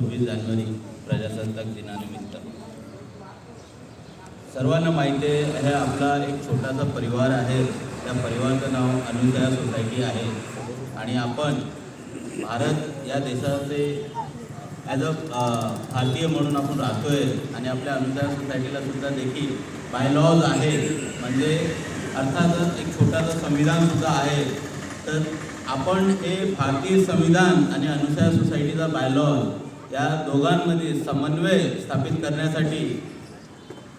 सव्वीस जानेवारी प्रजासत्ताक दिनानिमित्त. सर्वांना माहिती आहे हे आपला एक छोटासा परिवार आहे. त्या परिवाराचं नाव अनुदया सोसायटी आहे. आणि आपण भारत या देशाचे ॲज अ भारतीय म्हणून आपण राहतोय. आणि आपल्या अनुदया सोसायटीला सुद्धा देखील बायलॉज आहे म्हणजे अर्थातच एक छोटासा संविधानसुद्धा आहे. तर आपण हे भारतीय संविधान आणि अनुसार सोसायटीचा बायलॉज या दोघांमध्ये समन्वय स्थापित करण्यासाठी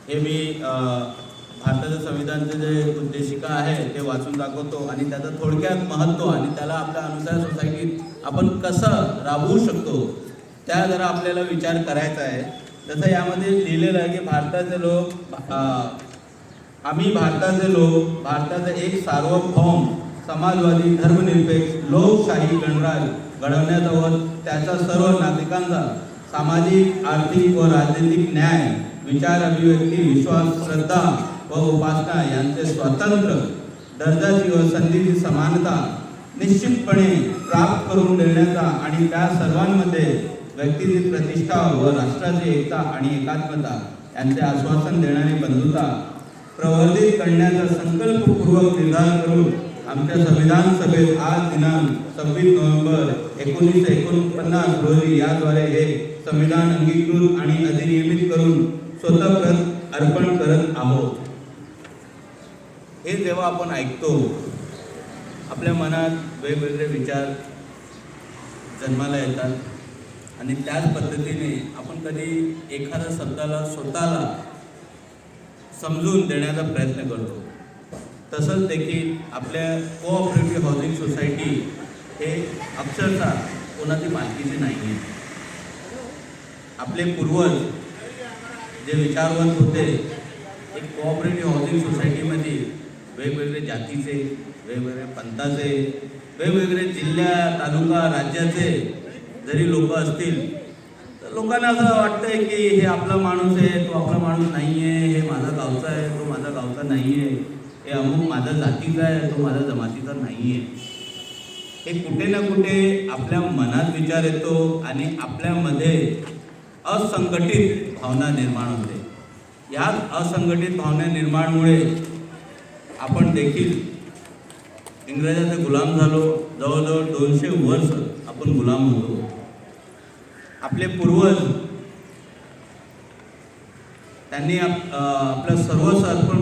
हे मी भारताचं संविधानचं जे उद्देशिका आहे ते वाचून दाखवतो आणि त्याचं थोडक्यात महत्त्व आणि त्याला आपल्या अनुसार सोसायटीत आपण कसं राबवू शकतो त्या जरा आपल्याला विचार करायचा आहे. जसं यामध्ये लिहिलेलं आहे की भारताचे लोक आम्ही भारताचे लोक भारताचे एक सार्वभौम समाजवादी धर्मनिरपेक्ष लोकशाही गणराज घडवण्याचा व त्याचा सर्व नागरिकांचा सामाजिक आर्थिक व राजनैतिक न्याय विचार अभिव्यक्ती विश्वास श्रद्धा व उपासना यांचे स्वतंत्र दर्जाची व संधीची समानता निश्चितपणे प्राप्त करून देण्याचा आणि त्या सर्वांमध्ये व्यक्तीची प्रतिष्ठा व राष्ट्राची एकता आणि एकात्मता यांचे आश्वासन देणारी बंधुता प्रवर्धित करण्याचा संकल्पपूर्वक निर्धार करून आमच्या संविधान सभेत आज दिनांक सव्वीस नोव्हेंबर एकोणीसशे एकोणपन्नास रोजी याद्वारे हे संविधान अंगीकृत आणि अधिनियमित करून स्वतःप्रत अर्पण करत आहोत. हे जेव्हा आपण ऐकतो आपल्या मनात वेगवेगळे विचार जन्माला येतात आणि त्याच पद्धतीने आपण कधी एखाद्या शब्दाला स्वतःला समजून देण्याचा प्रयत्न करतो. तसंच देखील आपल्या कोऑपरेटिव्ह हाऊसिंग सोसायटी हे अक्षरशः कोणाची मालकीची नाही आहे आपले पूर्वज जे विचारवंत होते एक कोऑपरेटिव्ह हाऊसिंग सोसायटीमध्ये वेगवेगळे जातीचे वेगवेगळे पंथाचे वेगवेगळे जिल्ह्या तालुका राज्याचे जरी लोक असतील तर लोकांना असं वाटतंय की हे आपला माणूस आहे तो आपला माणूस नाही आहे हे माझा गावचा आहे तो माझा गावचा नाही आहे हे अमुक माझा जातीचा आहे तो माझा जमातीचा नाही आहे हे कुठे ना कुठे आपल्या मनात विचार येतो आणि आपल्यामध्ये असंघटित भावना निर्माण होते. याच असंघटित भावना निर्माणमुळे आपण देखील इंग्रजाचे गुलाम झालो. जवळजवळ दोनशे वर्ष आपण गुलाम होतो. आपले पूर्वज त्यांनी आप आपलं सर्वस्व अर्पण